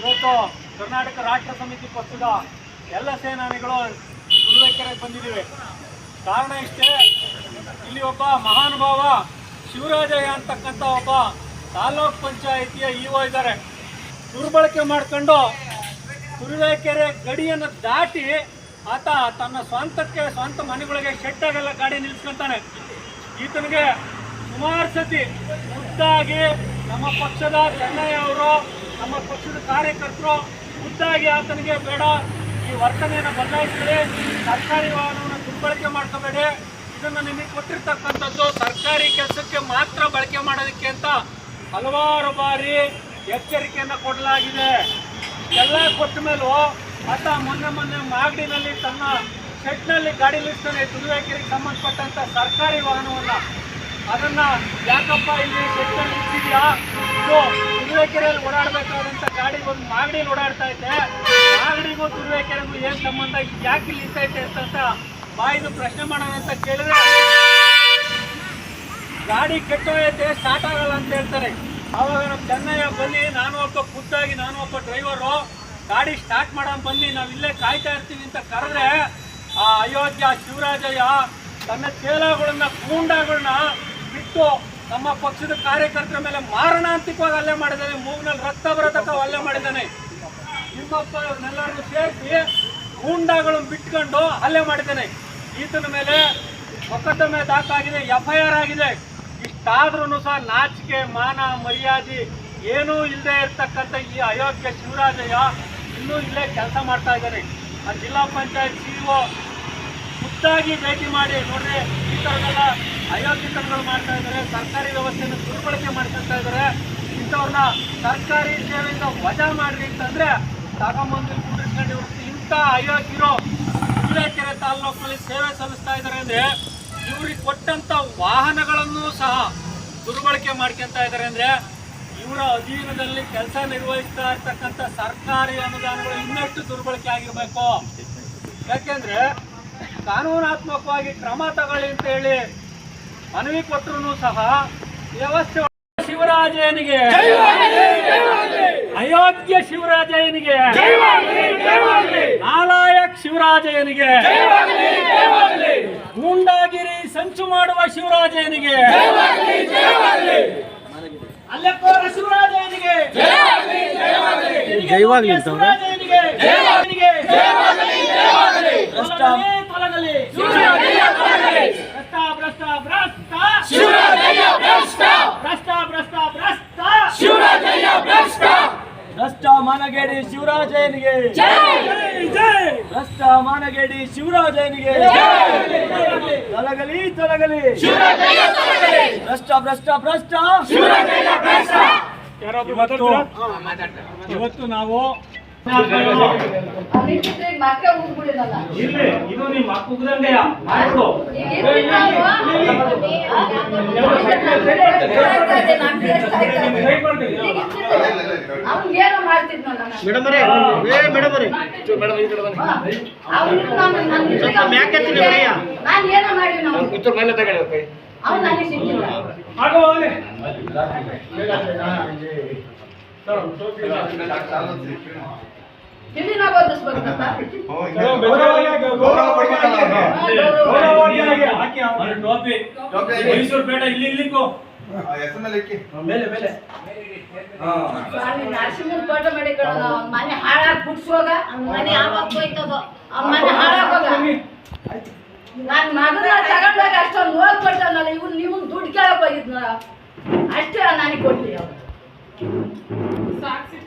ಇವತ್ತು ಕರ್ನಾಟಕ ರಾಷ್ಟ್ರ ಸಮಿತಿ ಪಕ್ಷದ ಎಲ್ಲ ಸೇನಾನಿಗಳು ತುರುವೇಕೆರೆಗೆ ಬಂದಿದ್ದೀವಿ. ಕಾರಣ ಇಷ್ಟೇ, ಇಲ್ಲಿ ಒಬ್ಬ ಮಹಾನುಭಾವ ಶಿವರಾಜಯ್ಯ ಅಂತಕ್ಕಂಥ ಒಬ್ಬ ತಾಲೂಕ್ ಪಂಚಾಯಿತಿಯ ಇಒ ಇದ್ದಾರೆ. ದುರ್ಬಳಕೆ ಮಾಡ್ಕೊಂಡು ತುರುವೇಕೆರೆ ಗಡಿಯನ್ನು ದಾಟಿ ಆತ ತನ್ನ ಸ್ವಂತಕ್ಕೆ ಸ್ವಂತ ಮನೆಗಳಿಗೆ ಶೆಟ್ಟಾಗೆಲ್ಲ ಗಾಡಿ ನಿಲ್ಸ್ಕೊತಾನೆ ಈತನಿಗೆ ಸುಮಾರು ಸತಿ ಖುದ್ದಾಗಿ ನಮ್ಮ ಪಕ್ಷದ ಚೆನ್ನಯ್ಯ ಅವರು ನಮ್ಮ ಪಕ್ಷದ ಕಾರ್ಯಕರ್ತರು ಖುದ್ದಾಗಿ ಆತನಿಗೆ ಬೇಡ, ಈ ವರ್ತನೆಯನ್ನು ಬದಲಾಯಿಸಿದರೆ ಸರ್ಕಾರಿ ವಾಹನವನ್ನು ದುರ್ಬಳಕೆ ಮಾಡ್ಕೋಬೇಡಿ. ಇದನ್ನು ನಿಮಗೆ ಕೊಟ್ಟಿರ್ತಕ್ಕಂಥದ್ದು ಸರ್ಕಾರಿ ಕೆಲಸಕ್ಕೆ ಮಾತ್ರ ಬಳಕೆ ಮಾಡೋದಕ್ಕೆ ಅಂತ ಹಲವಾರು ಬಾರಿ ಎಚ್ಚರಿಕೆಯನ್ನು ಕೊಡಲಾಗಿದೆ. ಎಲ್ಲ ಕೊಟ್ಟ ಮೇಲೂ ಆತ ಮೊನ್ನೆ ಮೊನ್ನೆ ಮಾಗಡಿನಲ್ಲಿ ತನ್ನ ಶೆಡ್ನಲ್ಲಿ ಗಾಡಿ ನಿಲ್ಲಿಸ್ತಾನೆ ತುರುವೇಕೆರೆಗೆ ಸಂಬಂಧಪಟ್ಟಂತ ಸರ್ಕಾರಿ ವಾಹನವನ್ನ. ಅದನ್ನ ಯಾಕಪ್ಪ ಇಲ್ಲಿ ಶೆಡ್ನಲ್ಲಿ ಇದು ತುರುವೇಕೆರೆಯಲ್ಲಿ ಓಡಾಡಬೇಕಾದಂತ ಗಾಡಿ ಒಂದು ಮಾಗಡಿ ಓಡಾಡ್ತಾ ಇದೆ ಮಾಗಡಿಗೂ ತುರುವೇಕೆರೆಗೂ ಏನ್ ಸಂಬಂಧ? ಯಾಕೆ ಇಲ್ಲಿ ನಿಲ್ತೈತೆ ಅಂತ ಬಾಯಿದು ಪ್ರಶ್ನೆ ಮಾಡೋಣ ಅಂತ ಕೇಳಿದ್ರೆ, ಗಾಡಿ ಕೆಟ್ಟೋಗೈತೆ ಸ್ಟಾರ್ಟ್ ಆಗಲ್ಲ ಅಂತ ಹೇಳ್ತಾರೆ. ಆವಾಗ ನಮ್ಮ ಚೆನ್ನಯ್ಯ ಬನ್ನಿ, ನಾನು ಒಬ್ಬ ಖುದ್ದಾಗಿ, ನಾನು ಒಬ್ಬ ಡ್ರೈವರು ಗಾಡಿ ಸ್ಟಾರ್ಟ್ ಮಾಡೋಣ ಬನ್ನಿ, ನಾವು ಇಲ್ಲೇ ಕಾಯ್ತಾ ಇರ್ತೀವಿ ಅಂತ ಕರೆದ್ರೆ, ಆ ಅಯೋಧ್ಯ, ಶಿವರಾಜಯ್ಯ, ತನ್ನ ಚೇಲಾಗಳನ್ನ ಕೂಂಡಾಗಳನ್ನ ಬಿಟ್ಟು ನಮ್ಮ ಪಕ್ಷದ ಕಾರ್ಯಕರ್ತರ ಮೇಲೆ ಮಾರಣಾಂತಿಕವಾಗಿ ಹಲ್ಲೆ ಮಾಡಿದ್ದಾನೆ. ಮೂಗ್ನಲ್ಲಿ ರಕ್ತ ಬರತಕ್ಕ ಹಲ್ಲೆ ಮಾಡಿದ್ದಾನೆ. ನಿಮ್ಮಪ್ಪ ಇವನ್ನೆಲ್ಲರನ್ನು ಸೇರಿಸಿ ಗೂಂಡಾಗಳನ್ನು ಬಿಟ್ಕೊಂಡು ಹಲ್ಲೆ ಮಾಡಿದ್ದಾನೆ. ಈತನ ಮೇಲೆ ಮೊಕದ್ದಮೆ ದಾಖಲಾಗಿದೆ ಎಫ್ ಐ ಆರ್ ಆಗಿದೆ. ಇಷ್ಟಾದ್ರೂ ಸಹ ನಾಚಿಕೆ, ಮಾನ, ಮರ್ಯಾದೆ ಏನೂ ಇಲ್ಲದೆ ಇರ್ತಕ್ಕಂಥ ಈ ಅಯೋಗ್ಯ ಶಿವರಾಜಯ್ಯ ಇನ್ನೂ ಇಲ್ಲೇ ಕೆಲಸ ಮಾಡ್ತಾ ಇದ್ದಾರೆ ಆ ಜಿಲ್ಲಾ ಪಂಚಾಯತ್ ಸಿಇಒ ಖುದ್ದಾಗಿ ಭೇಟಿ ಮಾಡಿ ನೋಡ್ರಿ ಈ ಥರದೆಲ್ಲ ಅಯೋಗ್ಯತನಗಳು ಮಾಡ್ತಾ ಇದ್ದಾರೆ, ಸರ್ಕಾರಿ ವ್ಯವಸ್ಥೆಯನ್ನು ದುರ್ಬಳಕೆ ಮಾಡ್ಕೊಳ್ತಾ ಇದ್ದಾರೆ. ಇಂಥವ್ರನ್ನ ಸರ್ಕಾರಿ ಸೇವೆಯಿಂದ ವಜಾ ಮಾಡ್ರಿ ಅಂತಂದ್ರೆ ತಗೊಂಬಂದು ಕುಂಡಿಸ್ಕೊಂಡು ಇವರು ಇಂಥ ಅಯೋಗ್ಯರು ಕೆರೆ ತಾಲೂಕಿನಲ್ಲಿ ಸೇವೆ ಸಲ್ಲಿಸ್ತಾ ಇದ್ದಾರೆ ಅಂದ್ರೆ ಇವ್ರಿಗೆ ಕೊಟ್ಟಂತ ವಾಹನಗಳನ್ನು ಸಹ ದುರ್ಬಳಕೆ ಮಾಡ್ಕೊಂತ ಇದ್ದಾರೆ ಅಂದ್ರೆ ಇವರ ಅಧೀನದಲ್ಲಿ ಕೆಲಸ ನಿರ್ವಹಿಸ್ತಾ ಇರ್ತಕ್ಕಂಥ ಸರ್ಕಾರಿ ಅನುದಾನಗಳು ಇನ್ನಷ್ಟು ದುರ್ಬಳಕೆ ಆಗಿರ್ಬೇಕು. ಯಾಕೆಂದ್ರೆ ಕಾನೂನಾತ್ಮಕವಾಗಿ ಕ್ರಮ ತಗೊಳ್ಳಿ ಅಂತ ಹೇಳಿ ಮನವಿ ಕೊಟ್ಟರು ಸಹ ವ್ಯವಸ್ಥೆ ಶಿವರಾಜಯ್ಯನಿಗೆ. ಅಯೋಗ್ಯ ಶಿವರಾಜಯ್ಯನಿಗೆ. ನಾಲಾಯಕ್ ಶಿವರಾಜಯ್ಯನಿಗೆ. ಗೂಂಡಾಗಿರಿ ಸಂಚು ಮಾಡುವ ಶಿವರಾಜಯ್ಯನಿಗೆ. ಅಲ್ಲಪ್ಪ ಶಿವರಾಜಯ್ಯನಿಗೆ. ಜೈವಾಗ್ಲಿ ಅಂತ ಅವ್ರೆ. ಶಿವರಾಜಯ್ಯನಿಗೆ ಜೈವಾಗ್ಲಿಗೆ. ತೊಲಗಲಿ, ತೊಲಗಲಿ. ಭ್ರಷ್ಟ ಭ್ರಷ್ಟ ಭ್ರಷ್ಟ ಭ್ರಷ್ಟ ಭ್ರಷ್ಟ ಭ್ರಷ್ಟ ಭ್ರಷ್ಟ ಮಾನಗೇಡಿ ಶಿವರಾಜಯ್ಯನಿಗೆ. ಭ್ರಷ್ಟ ಮಾನಗೇಡಿ ಶಿವರಾಜಯ್ಯನಿಗೆ. ತೊಲಗಲಿ ತೊಲಗಲಿ. ಭ್ರಷ್ಟ ಭ್ರಷ್ಟ ಭ್ರಷ್ಟ. ಇವತ್ತು ಇವತ್ತು ನಾವು ಇದು ನಿಮ್ಮ. ಮೇಡಮ್ ಅವರೇ ಏ ಮೇಡಮ್ ಅವರೇ. ಮೇಡಮ್ ಈ ಕಡೆ ಬನ್ನಿ ಅವ್ನು ನಾನು- ಸ್ವಲ್ಪ ಮ್ಯಾಕ್ ಏನೋ ನಾವು ಇದ್ರ ಮೇಲೆ ತಗೊಳ್ಳಿ ಕೈ ಅವ್ನು ನನಗೆ ಸಿಕ್ಕಿಲ್ಲ ಆಗೋ ಹೋಗ್ಲಿ. ಇಲ್ಲಿನಾಗ ಓದಿಸ್ಬೇಕಂತ ಟೋಪಿ ಮೈಸೂರು ಬೇಡ ಇಲ್ಲಿ ಇಲ್ಲಿಕ್ಕೂ ಮೇಲೆ ಮೇಲೆ. ಸ್ವಾಮಿ ನರಸಿಂಹನ್ ಫೋಟೋ ಮಾಡಿಕೊಳ್ಳೋಣ ಅವ್ನ ಮನೆ ಹಾಳಾಗಿ ಮನೆ ಯಾವಾಗ ಹೋಯ್ತದೋ? ಅವ್ನ ಮನೆ ಹಾಳಾಗೋಗ? ನನ್ನ ಮಗನ ತಗೊಂಡಾಗ ಅಷ್ಟೊಂದು ನೋವು ಕೊಟ್ಟನಲ್ಲ ಇವ್ನು ನೀವು ದುಡ್ಡು ಕೇಳಕ್ ಹೋಗಿದ್ನ ಅಷ್ಟೇ ನನಗೆ ಕೊಡ್ಲಿ ಸಾಕ್ಷಿ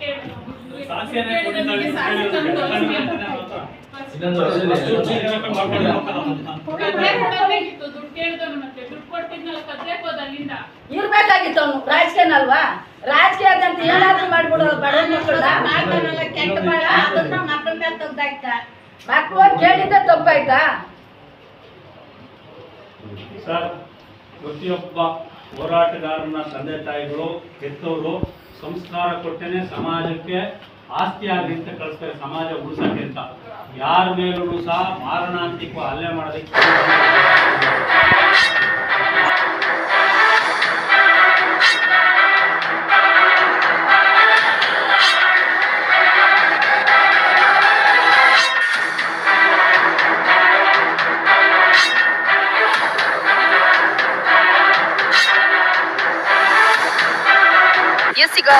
ಇರ್ಬೇಕಾಗಿತ್ತು ಅವನು. ರಾಜಕೀಯನಲ್ವಾ? ರಾಜಕೀಯದಂತ ಏನಾದ್ರೂ ಮಾಡ್ಬಿಡೋದು ಬಡ ಮಕ್ಕಳು. ಕೆಟ್ಟ ಬಾಳ ಅದನ್ನ ಮಕ್ಕಳ ಮೇಲೆ ತೆಗ್ದಾಯ್ತ ಮಕ್ಕಳು ಕೇಳಿದ್ದೆ ತಪ್ಪಾಯ್ತಾ? ಸರ್ ಪ್ರತಿಯೊಬ್ಬ ಹೋರಾಟಗಾರನ ತಂದೆ ತಾಯಿಗಳು ಹೆತ್ತವರು ಸಂಸ್ಕಾರ ಕೊಟ್ಟೇನೆ ಸಮಾಜಕ್ಕೆ ಆಸ್ತಿ ಆಗಲಿ ಅಂತ ಕಳಿಸ್ತಾರೆ, ಸಮಾಜ ಉಳಿಸಕ್ಕೆ ಅಂತ. ಯಾರ ಮೇಲೂ ಸಹ ಮಾರಣಾಂತಿಕ ಹಲ್ಲೆ ಮಾಡೋದಕ್ಕೆ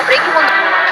ಬ್ರೇಕಿಂಗ್ ಒಂದು